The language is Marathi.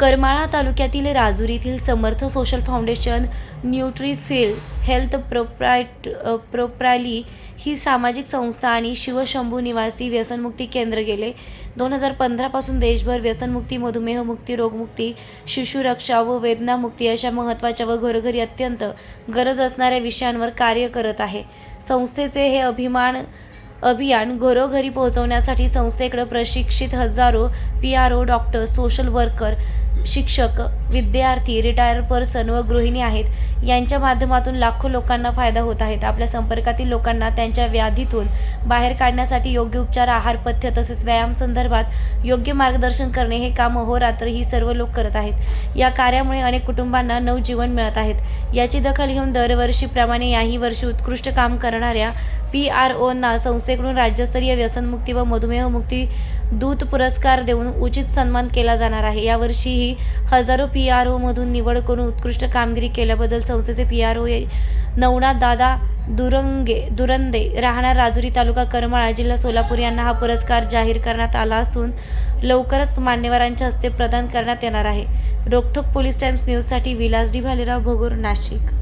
करमाळा तालुक्यातील राजूर येथील Samarth social foundation nutrifil health प्रोप्रायट प्रोप्रायली प्रोप्राली ही सामाजिक संस्था आणि शिवशंभू निवासी व्यसनमुक्ती केंद्र गेले. दोन हजार पंधरापासून देशभर व्यसनमुक्ती मधुमेहमुक्ती रोगमुक्ती शिशुरक्षा व वेदनामुक्ती अशा महत्त्वाच्या व घरोघरी अत्यंत गरज असणाऱ्या विषयांवर कार्य करत आहे. संस्थेचे हे अभिमान अभियान घरोघरी पोहोचवण्यासाठी संस्थेकडे प्रशिक्षित हजारो P R O doctor social worker शिक्षक विद्यार्थी रिटायर पर्सन व गृहिणी आहेत. यांच्या माध्यमातून लाखो लोकांना फायदा होत आहेत आपल्या संपर्कातील लोकांना त्यांच्या व्याधीतून बाहेर काढण्यासाठी योग्य उपचार आहार पथ्य तसेच व्यायाम संदर्भात योग्य मार्गदर्शन करणे हे काम अहोरात्र ही सर्व लोक करत आहेत. या कार्यामुळे अनेक कुटुंबांना नवजीवन मिळत आहेत याची दखल घेऊन दरवर्षीप्रमाणे याही वर्षी उत्कृष्ट काम करणाऱ्या पी आर ओना संस्थेकडून राज्यस्तरीय व्यसनमुक्ती व मधुमेहमुक्ती दूत पुरस्कार देऊन उचित सन्मान केला जाणार आहे. यावर्षीही हजारो पी आर ओमधून निवड करून उत्कृष्ट कामगिरी केल्याबद्दल संस्थेचे पी आर ओ नवनाथ दादा दुरंगे दुरंदे राहणार राजुरी तालुका करमाळा जिल्हा सोलापूर यांना हा पुरस्कार जाहीर करण्यात आला असून लवकरच मान्यवरांच्या हस्ते प्रदान करण्यात येणार आहे. रोखोक पोलीस टाइम्स न्यूजसाठी विलास डी भालेराव भोगोर नाशिक.